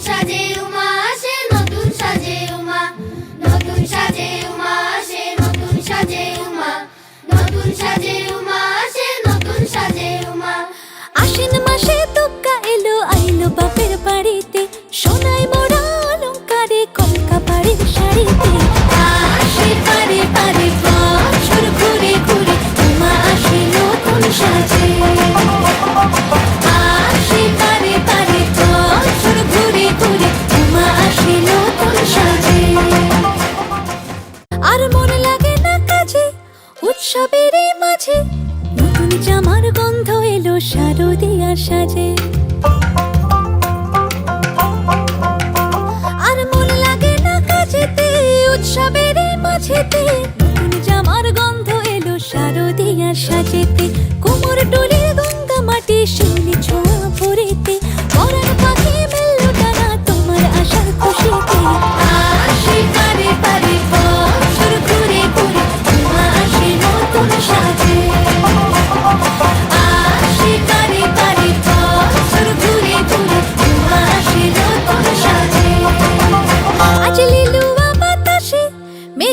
সাজে উমা নতুন সাজে উমা। নতুন সাজে উমা আসে নতুন সাজে উমা। নতুন সাজে উৎসবের মাঝে নতুন জামার গন্ধ এলো শারদিয়ার সাজে। আর মন লাগে না কাজেতে, উৎসবের মাঝেতে নতুন জামার গন্ধ এলো শারদিয়ার সাজেতে। কোমর ডোলে